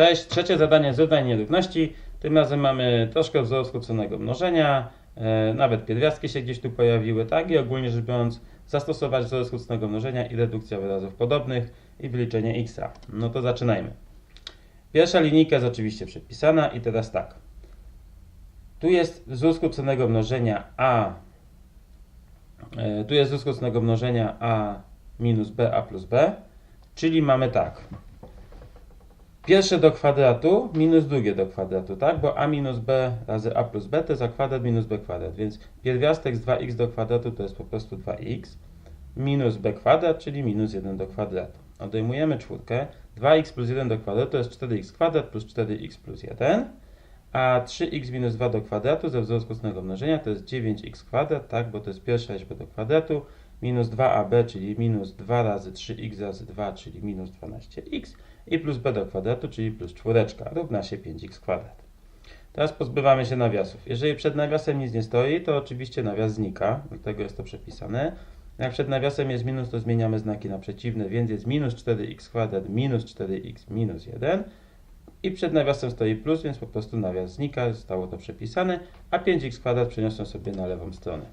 Cześć, trzecie zadanie z zadań nierówności. Tym razem mamy troszkę wzoru skróconego mnożenia, e, nawet pierwiastki się gdzieś tu pojawiły, tak? I ogólnie rzecz biorąc, zastosować wzory skróconego mnożenia i redukcja wyrazów podobnych i wyliczenie x. No to zaczynajmy. Pierwsza linijka jest oczywiście przepisana i teraz tak. Tu jest wzór skróconego mnożenia a, e, tu jest wzór skróconego mnożenia a minus b a plus b, czyli mamy tak. Pierwsze do kwadratu minus drugie do kwadratu, tak? Bo a minus b razy a plus b to jest a kwadrat minus b kwadrat, więc pierwiastek z 2x do kwadratu to jest po prostu 2x minus b kwadrat, czyli minus 1 do kwadratu. Odejmujemy czwórkę, 2x plus 1 do kwadratu to jest 4x kwadrat plus 4x plus 1, a 3x minus 2 do kwadratu ze wzoru skróconego mnożenia to jest 9x kwadrat, tak? Bo to jest pierwsza liczba do kwadratu, minus 2ab, czyli minus 2 razy 3x razy 2, czyli minus 12x i plus b do kwadratu, czyli plus czwóreczka, równa się 5x kwadrat. Teraz pozbywamy się nawiasów. Jeżeli przed nawiasem nic nie stoi, to oczywiście nawias znika, dlatego jest to przepisane. Jak przed nawiasem jest minus, to zmieniamy znaki na przeciwne, więc jest minus 4x kwadrat minus 4x minus 1 i przed nawiasem stoi plus, więc po prostu nawias znika, zostało to przepisane, a 5x kwadrat przeniosłem sobie na lewą stronę.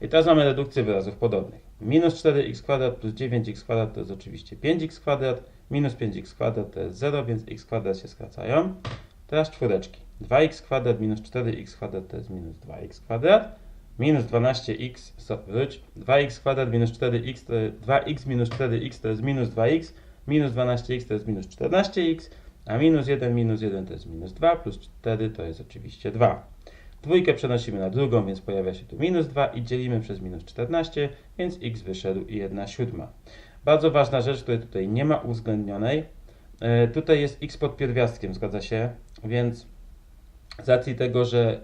I teraz mamy redukcję wyrazów podobnych. Minus 4x kwadrat plus 9x kwadrat to jest oczywiście 5x kwadrat, minus 5x kwadrat to jest 0, więc x kwadrat się skracają. Teraz czwóreczki. 2x kwadrat minus 4x kwadrat to jest minus 2x kwadrat, minus 12x, so, wróć, 2x kwadrat minus 4x to jest 2x minus 4x to jest minus 2x, minus 12x to jest minus 14x, a minus 1 minus 1 to jest minus 2, plus 4 to jest oczywiście 2. Dwójkę przenosimy na drugą, więc pojawia się tu minus 2 i dzielimy przez minus 14, więc x wyszedł i 1 siódma. Bardzo ważna rzecz, której tutaj nie ma uwzględnionej. E, tutaj jest x pod pierwiastkiem, zgadza się, więc z racji tego, że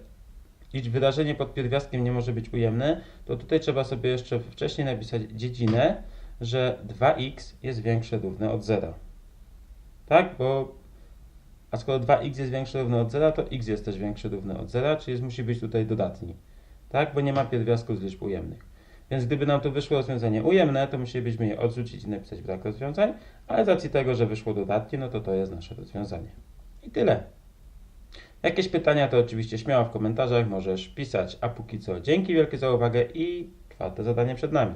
liczb wyrażenie pod pierwiastkiem nie może być ujemne, to tutaj trzeba sobie jeszcze wcześniej napisać dziedzinę, że 2x jest większe równe od 0. Tak, bo a skoro 2x jest większe równe od 0, to x jest też większe równe od 0, czyli musi być tutaj dodatni. Tak, bo nie ma pierwiastków z liczb ujemnych. Więc gdyby nam to wyszło rozwiązanie ujemne, to musielibyśmy je odrzucić i napisać brak rozwiązań, ale z racji tego, że wyszło dodatnie, no to to jest nasze rozwiązanie. I tyle. Jakieś pytania to oczywiście śmiało w komentarzach możesz pisać, a póki co dzięki wielkie za uwagę i czwarte zadanie przed nami.